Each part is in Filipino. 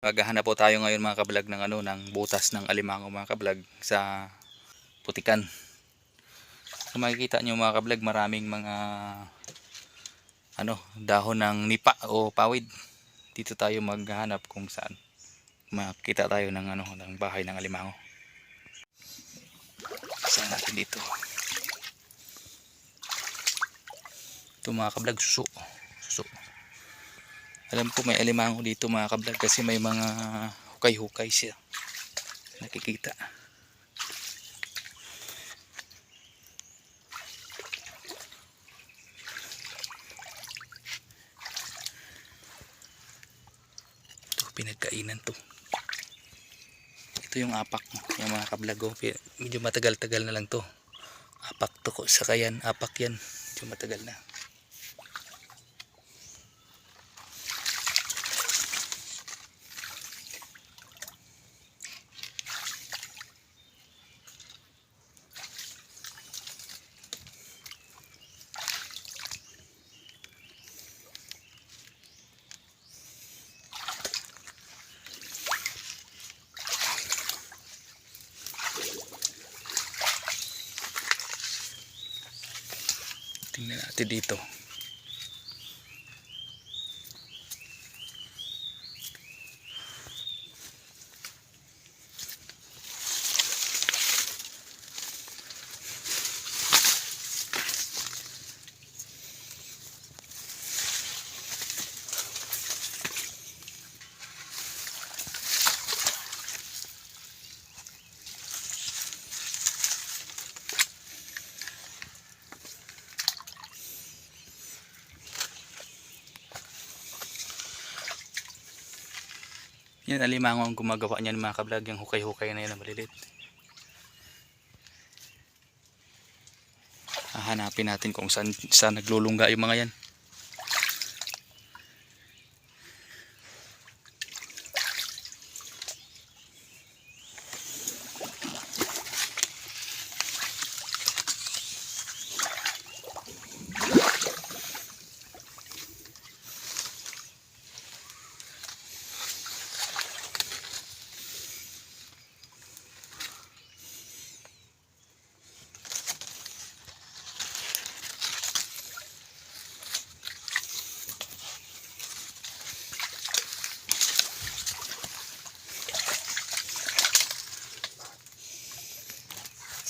Maghahanap po tayo ngayon mga kablog ng ano ng butas ng alimango mga kablog sa putikan. Kung makikita nyo mga kablog maraming mga ano dahon ng nipa o pawid. Dito tayo maghahanap kung saan makita tayo ng ano ng bahay ng alimango. Saan natin dito? Ito mga kablog suso. Suso. Alam ko may alimango dito mga kablog kasi may mga hukay-hukay siya. Nakikita. Ito pinagkainan to. Ito yung apak yung mga kablog. oh. Medyo matagal-tagal na lang to. Apak to ko sa. Apak yan. Medyo matagal na. Tingnan natin dito. Yan, alimango ang gumagawa niyan mga kablog. Yung hukay-hukay na yan na malilit. Hahanapin natin kung saan, saan naglulungga yung mga yan.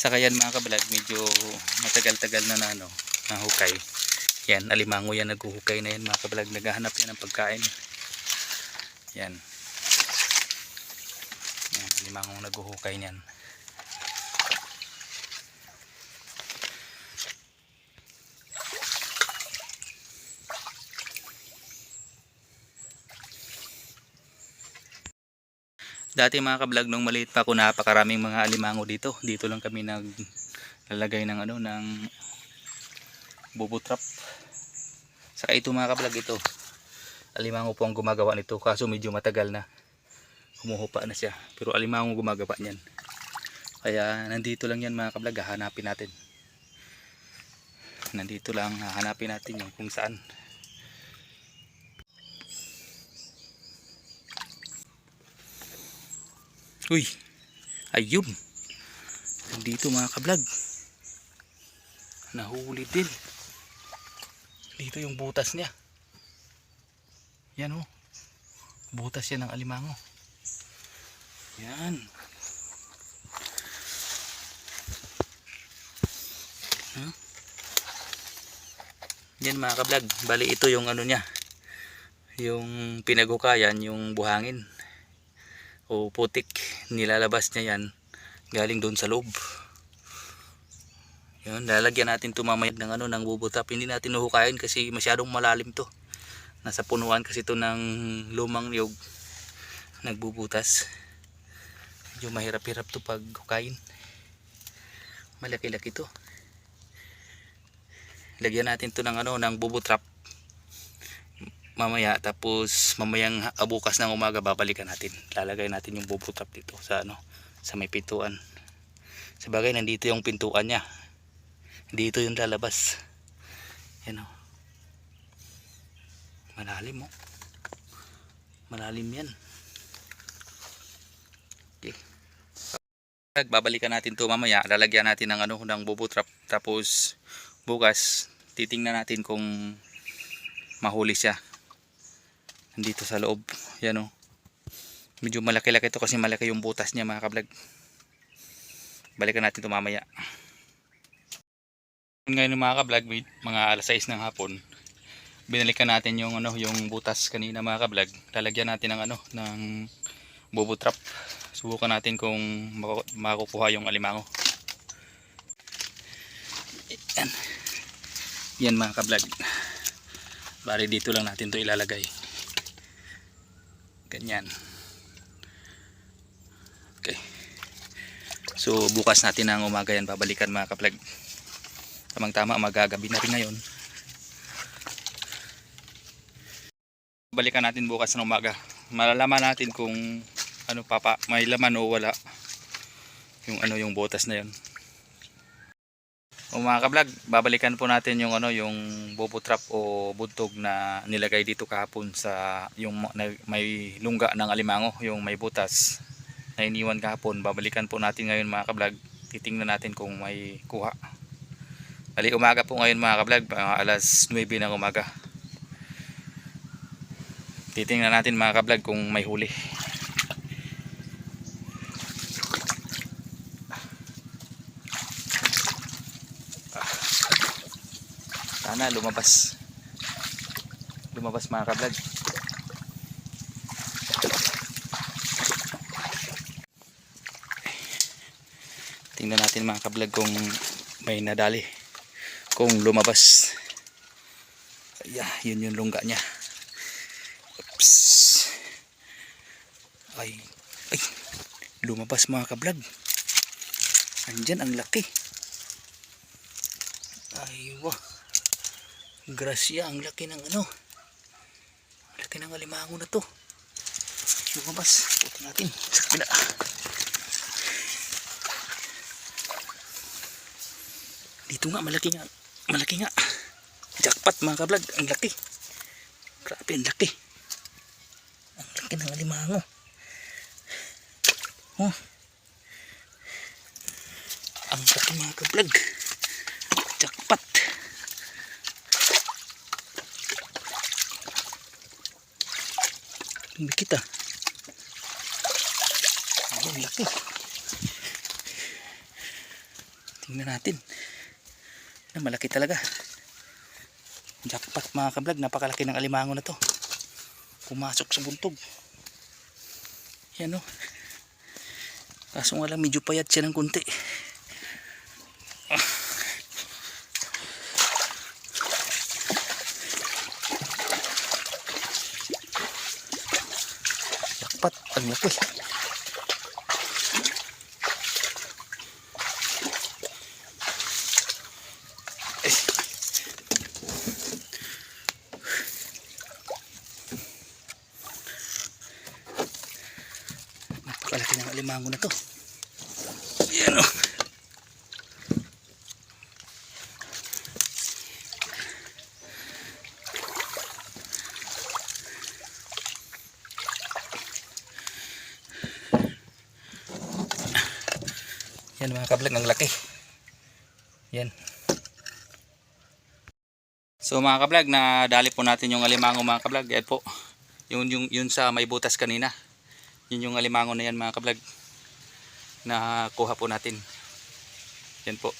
Saka yan mga kablog, medyo matagal-tagal na na, ano, na hukay. Yan, alimango yan, naghuhukay na yan mga kablog. Naghahanap yan ng pagkain. Yan. Yan, alimango naghuhukay niyan. Dati mga kablog nung maliit pa ako napakaraming mga alimango dito. Dito lang kami naglalagay ng ano ng bubo trap. Saka ito mga kablog ito. Alimango po ang gumagawa nito kaso medyo matagal na. Humuhupa na siya. Pero alimango gumagawa niyan. Kaya nandito lang yan mga kablog hahanapin natin. Nandito lang hahanapin natin yung kung saan. Uy, ayun. Nandito mga kablog. Nahuli din. Dito yung butas niya. Yan oh. Butas yan ng alimango. Yan. Huh? Yan mga kablog. Bali ito yung ano niya. Yung pinaghukayan, yung buhangin o putik nilalabas niya yan. Galing doon sa loob. Yun lalagyan natin ito mamaya ng ano ng bubutap. Hindi natin huhukayin kasi masyadong malalim to. Nasa punuan kasi to ng lumang niyog. Nagbubutas. Medyo mahirap-hirap to pag hukayin malaki-laki to. Lagyan natin to ng ano ng bubutrap mamaya tapos mamayang bukas ng umaga babalikan natin. Lalagay natin yung bubutap dito sa ano sa may pintuan. Sa bagay nandito yung pintuan niya. Dito yung lalabas. Yan o. Malalim o. Malalim yan. Okay. Babalikan natin to mamaya. Lalagyan natin ng ano ng bubo trap tapos bukas titingnan natin kung mahuli siya. Nandito sa loob. Yan oh. Medyo malaki-laki to kasi malaki yung butas niya mga kablog. Balikan natin to mamaya. Ngayon mga kablog, mga alas 6 ng hapon. Binalikan natin yung ano, yung butas kanina mga kablog. Lalagyan natin ng ano, ng bubo trap. Subukan natin kung maku- makukuha yung alimango. Yan. Yan mga kablog. Bari dito lang natin to ilalagay. Ganyan. Okay. So bukas natin ang umaga yan babalikan mga kablog. Tamang tama magagabi na rin ngayon. Balikan natin bukas ng umaga. Malalaman natin kung ano papa, may laman o wala. Yung ano yung botas na yun. O mga kablog, babalikan po natin yung ano yung bobo trap o buntog na nilagay dito kahapon sa yung may lungga ng alimango, yung may butas na iniwan kahapon. Babalikan po natin ngayon mga kablog. Titingnan natin kung may kuha. Ali umaga po ngayon mga kablog, mga alas 9 ng umaga. Titingnan natin mga kablog kung may huli. Sana lumabas. Lumabas mga kablog. Tingnan natin mga kablog kung may nadali. Kung lumabas. Yeah, yun yung lungga niya. Oops. Ay, ay, lumabas mga kablog. Andyan ang laki. Ay, wah. Grasya, ang laki ng ano. Ang laki ng alimango na to. Lumabas. Puto natin sa kabila. Dito nga, malaki nga. Malaki nga. Jackpot mga kablog. Ang laki. Grabe, ang laki. Ang laki ng alimango. Oh. Ang laki mga kablog. Jackpot. Hindi kita. Ang laki. Tingnan natin. Na malaki talaga. Jackpot mga kablog. Napakalaki ng alimango na to. Pumasok sa buntog. Yan o. Kaso nga lang medyo payat siya ng kunti. Eh. Napakalaki ng alimango na to. Yan o. Yan mga kablag, ang laki. Yan. So mga kablag, nadali po natin yung alimango mga kablag. Yan po. Yung, yung, yun sa may butas kanina. Yun yung alimango na yan mga kablag. Na kuha po natin. Yan po.